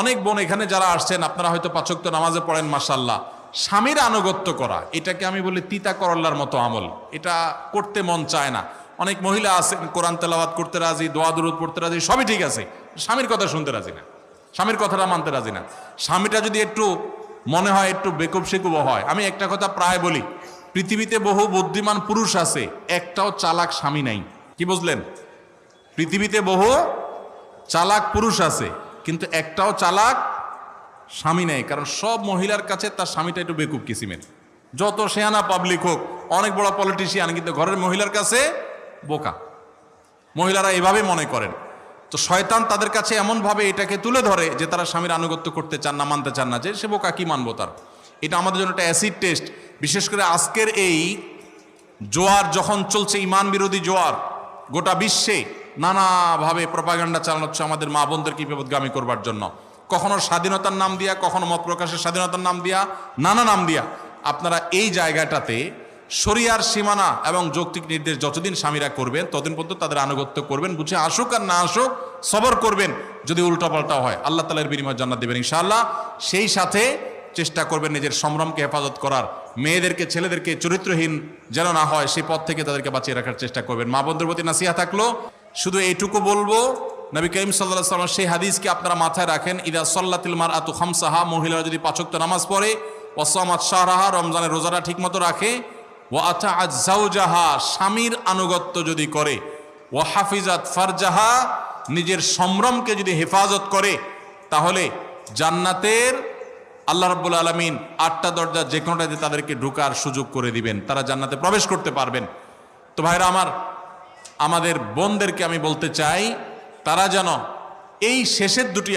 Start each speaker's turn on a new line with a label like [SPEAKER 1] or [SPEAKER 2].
[SPEAKER 1] অনেক বোন এখানে যারা আসছেন, আপনারা হয়তো পাচক্ত নামাজে পড়েন মাসাল্লাহ স্বামীর আনুগত্য করা, এটাকে আমি বলি তিতা করল্লার মতো আমল। এটা করতে মন চায় না। অনেক মহিলা আছেন, কোরআন তেলাওয়াত করতে রাজি, দোয়া দুরুদ পড়তে রাজি, সবই ঠিক আছে। স্বামীর কথা শুনতে রাজি না। স্বামীর কথাটা মানতে রাজি না। স্বামীটা যদি একটু মনে হয় একটু বেকুব সেকুব হয়, আমি একটা কথা প্রায় বলি, পৃথিবীতে বহু বুদ্ধিমান পুরুষ আছে, একটাও চালাক স্বামী নাই। কি বুঝলেন? পৃথিবীতে বহু চালাক পুরুষ আছে কিন্তু একটাও চালাক স্বামী নেই, কারণ সব মহিলার কাছে তার স্বামীটা একটু বেকুব কিসিমের। যত শেয়ানা পাবলিক হোক, অনেক বড় পলিটিশিয়ান কিন্তু ঘরের মহিলার কাছে বোকা। মহিলারা এভাবে মনে করেন। তো শয়তান তাদের কাছে এমনভাবে এটাকে তুলে ধরে যে তারা স্বামীর আনুগত্য করতে চান না, মানতে চান না, যে সে বোকা কি মানবো তার? এটা আমাদের জন্য একটা অ্যাসিড টেস্ট বিশেষ করে আজকের এই জোয়ার যখন চলছে ইমান বিরোধী জোয়ার, গোটা বিশ্বে নানাভাবে প্রপাগান্ডা চালানো হচ্ছে আমাদের মা বোনদেরকে বিপদগামী করবার জন্য। কখনো স্বাধীনতার নাম দিয়া, কখনো মত প্রকাশের স্বাধীনতার নাম দিয়া, নানা নাম দিয়া। আপনারা এই জায়গাটাতে শরিয়ার সীমানা এবং যৌক্তিক নির্দেশ যতদিন স্বামীরা করবেন, ততদিন পর্যন্ত তাদের আনুগত্য করবেন, বুঝে আসুক আর না আসুক, সবর করবেন, যদি উল্টাপাল্টা হয়। আল্লাহ তালের বিনিময় জান্নাত দেবেন ইনশাআল্লাহ। সেই সাথে চেষ্টা করবেন নিজের সম্ভ্রমকে হেফাজত করার। মেয়েদেরকে, ছেলেদেরকে চরিত্রহীন যেন না হয়, সেই পথ থেকে তাদেরকে বাঁচিয়ে রাখার চেষ্টা করবেন। মা বন্ধুর প্রতি নাসিহা থাকল। শুধু এইটুকু বলব, নবী করিম সাল্লাহ সাল্লাম সেই হাদিসকে আপনারা মাথায় রাখেন, ইদা সল্লাতিল মার আতু খামসাহা মহিলারা যদি পাচক্ত নামাজ পড়ে ওসামাত শাহরাহা রমজানের রোজাটা ঠিকমতো রাখে ও আতা আজাহা স্বামীর আনুগত্য যদি করে ও হাফিজাত ফারজাহা নিজের সম্ভ্রমকে যদি হেফাজত করে, তাহলে জান্নাতের আল্লাহ রাব্বুল আলমিন আটটা দরজা যে কোনোটাতে তাদেরকে ঢুকার সুযোগ করে দিবেন, তারা জান্নাতে প্রবেশ করতে পারবেন। তো ভাইরা আমার আমাদের বোনদেরকে আমি বলতে চাই তারা যেন এই শেষের দুটি